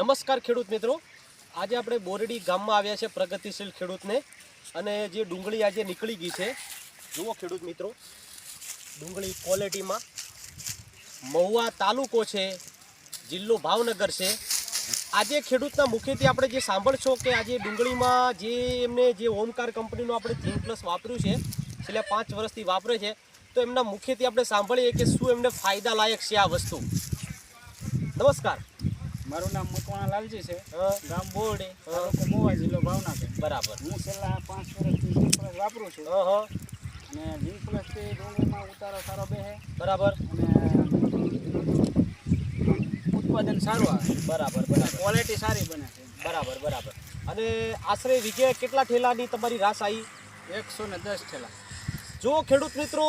નમસ્કાર ખેડૂત મિત્રો. આજે આપણે બોરડી ગામમાં આવ્યા છે પ્રગતિશીલ ખેડૂતને. અને જે ડુંગળી આજે નીકળી ગઈ છે, જુઓ ખેડૂત મિત્રો, ડુંગળી ક્વોલિટીમાં મહુવા તાલુકો છે, જિલ્લો ભાવનગર છે. આજે ખેડૂતના મુખેથી આપણે જે સાંભળશો કે આજે ડુંગળીમાં જે એમને જે ઓમકાર કંપનીનું આપણે ઝીંક પ્લસ વાપર્યું છે, છેલ્લા પાંચ વર્ષથી વાપરે છે, તો એમના મુખેથી આપણે સાંભળીએ કે શું એમને ફાયદા લાયક છે આ વસ્તુ. નમસ્કાર. મારું નામ મકવાણા લાલજી છે. ગામ બોરડી તાલુકો મોવા જિલ્લો ભાવનગર. બરાબર. હું છેલ્લા પાંચ વર્ષથી ઝીંક પ્લસ વાપરું છું. હા હા. અને ઝીંક પ્લસથી ડુંગળીમાં ઉતારો સારો બેસે બરાબર. અને ઉત્પાદન સારું આવે. બરાબર બરાબર. ક્વોલિટી સારી બને છે. બરાબર બરાબર. અને આશરે વીઘે કેટલા ઠેલાની તમારી રાસ આવી? એકસો ને દસ ઠેલા જો ખેડૂત મિત્રો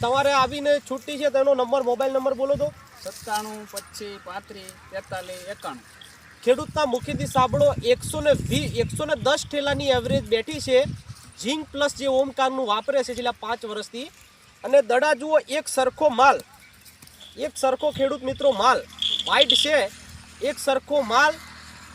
તમારે આવીને છૂટી છે તેનો નંબર મોબાઈલ નંબર બોલો તો. સત્તાણું, પચીસ, પાંત્રીસ, તેતાલીસ, એકાણું. ખેડૂતના મુખેથી સાંભળો, એકસો ને વી, એકસો ને દસ ઠેલાની એવરેજ બેઠી છે. ઝીંક પ્લસ જે ઓમકારનું વાપરે છે છેલ્લા પાંચ વર્ષથી. અને દડા જુઓ, એક સરખો માલ. એક સરખો ખેડૂત મિત્રો માલ. વાઇટ છે. એક સરખો માલ.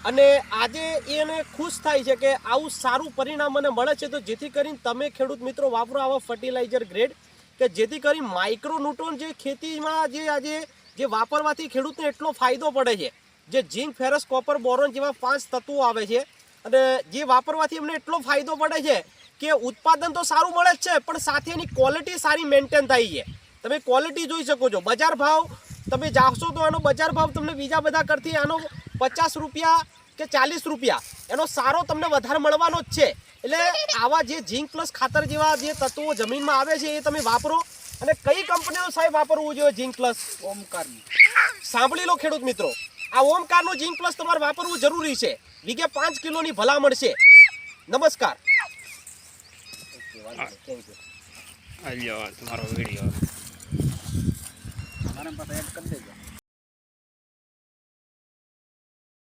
અને આજે એને ખુશ થાય છે કે આવું સારું પરિણામ મને મળે છે. તો જેથી કરીને તમે ખેડૂત મિત્રો વાપરો આવા ફર્ટિલાઇઝર ગ્રેડ કે જેથી કરી માઇક્રોન્યુટ્રોન જે ખેતીમાં જે આજે જે વાપરવાથી ખેડૂતને એટલો ફાયદો પડે છે. જે ઝીંક, ફેરસ, કોપર, બોરોન જેવા પાંચ તત્વો આવે છે અને જે વાપરવાથી એમને એટલો ફાયદો પડે છે કે ઉત્પાદન તો સારું મળે જ છે, પણ સાથે એની ક્વોલિટી સારી મેન્ટેન થાય છે. તમે ક્વોલિટી જોઈ શકો છો. બજાર ભાવ તમે જાશો તો એનો બજાર ભાવ તમને બીજા બધા કરતી આનો પચાસ રૂપિયા કે ચાલીસ રૂપિયા એનો સારો તમને વધારે મળવાનો જ છે. એટલે આવા જે ઝીંક પ્લસ ખાતર જેવા જે તત્વો જમીનમાં આવે છે એ તમે વાપરો અને કઈ કંપનીનું સાહેબ વાપરવું જોઈએ ઝીંક પ્લસ? ઓમકારની. સાંભળી લો ખેડૂત મિત્રો. આ ઓમકારનું ઝીંક પ્લસ તમારે વાપરવું જરૂરી છે. વીઘે પાંચ કિલોની ભલામણ છે? નમસ્કાર તમારો વીડિયો મારા પાસે એડ કરી દેજો.